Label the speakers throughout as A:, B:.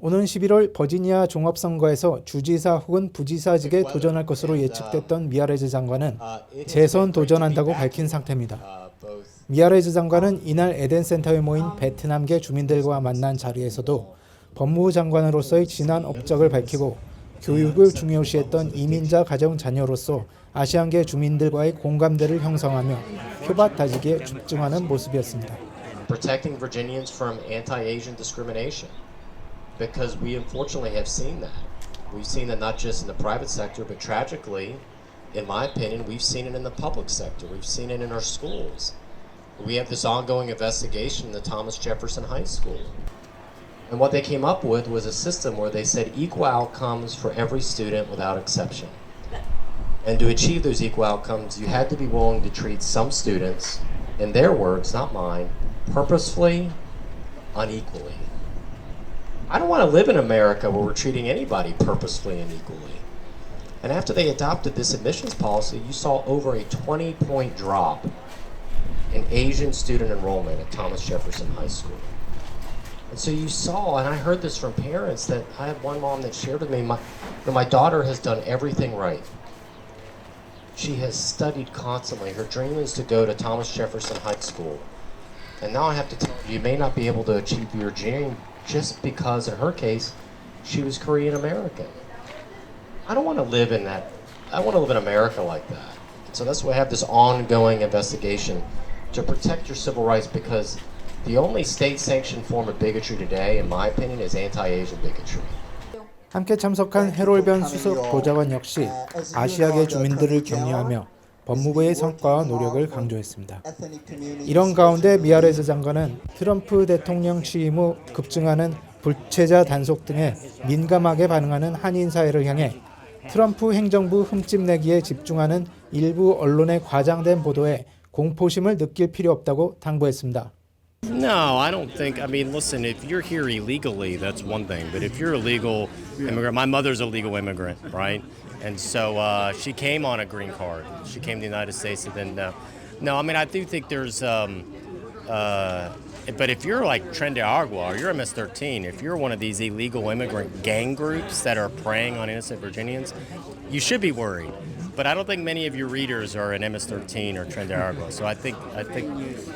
A: 오는 11월 버지니아 종합선거에서 주지사 혹은 부지사직에 도전할 것으로 예측됐던 미아레즈 장관은 재선 도전한다고 밝힌 상태입니다. 미아레즈 장관은 이날 에덴 센터에 모인 베트남계 주민들과 만난 자리에서도 법무부 장관으로서의 지난 업적을 밝히고 교육을 중요시했던 이민자 가정 자녀로서 아시안계 주민들과의 공감대를 형성하며 표밭 다지기에 집중하는 모습이었습니다.
B: protecting Virginians from anti-Asian discrimination because we unfortunately have seen that. We've seen that not just in the private sector, but tragically, in my opinion, we've seen it in the public sector. We've seen it in our schools. We have this ongoing investigation in the Thomas Jefferson High School. And what they came up with was a system where they said equal outcomes for every student without exception. And to achieve those equal outcomes, you had to be willing to treat some students, in their words, not mine, purposefully unequally. I don't want to live in America where we're treating anybody purposefully unequally. And after they adopted this admissions policy, you saw over a 20 point drop in Asian student enrollment at Thomas Jefferson High School. And so you saw, and I heard this from parents that I had one mom that shared with me, my, you know, my daughter has done everything right. She has studied constantly. Her dream is to go to Thomas Jefferson High School. And now I have to tell you, you may not be able to achieve your dream just because, in her case, she was Korean American. I don't want to live in that. I want to live in America like that. So that's why I have this ongoing investigation to protect your civil rights because the only state sanctioned form of bigotry today, in my opinion, is anti Asian bigotry.
A: 함께 참석한 해롤변 수석 보좌관 역시 아시아계 주민들을 격려하며 법무부의 성과와 노력을 강조했습니다. 이런 가운데 미아레즈 장관은 트럼프 대통령 취임 후 급증하는 불체자 단속 등에 민감하게 반응하는 한인 사회를 향해 트럼프 행정부 흠집내기에 집중하는 일부 언론의 과장된 보도에 공포심을 느낄 필요 없다고 당부했습니다.
C: No, I don't think. I mean, listen, if you're here illegally, that's one thing. But if you're a legal immigrant, my mother's a legal immigrant, right? And so uh, she came on a green card. She came to the United States, and then uh, no, I mean, I do think there's. Um, uh, but if you're like Tren de Agua or you're MS-13, if you're one of these illegal immigrant gang groups that are preying on innocent Virginians, you should be worried. But I don't think many of your readers are an MS-13 or Tren de Agua, so I think I think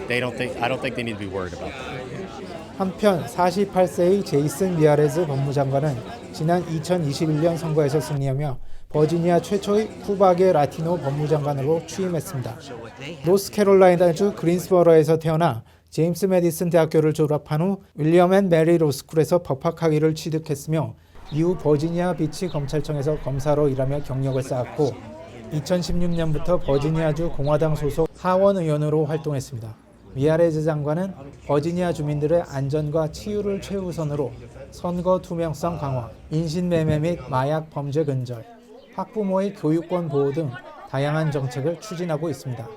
C: they don't think I don't think they need to be worried about that.
A: 한편 48세의 제이슨 미아레즈 법무장관은 지난 2021년 선거에서 승리하며 버지니아 최초의 쿠바계 라티노 법무장관으로 취임했습니다. 노스캐롤라이나주 그린스버러에서 태어나 제임스 메디슨 대학교를 졸업한 후 윌리엄 앤 메리 로스쿨에서 법학 학위를 취득했으며 이후 버지니아 비치 검찰청에서 검사로 일하며 경력을 쌓았고 2016년부터 버지니아주 공화당 소속 하원 의원으로 활동했습니다. 미아레즈 장관은 버지니아 주민들의 안전과 치유를 최우선으로 선거 투명성 강화, 인신매매 및 마약 범죄 근절, 학부모의 교육권 보호 등 다양한 정책을 추진하고 있습니다.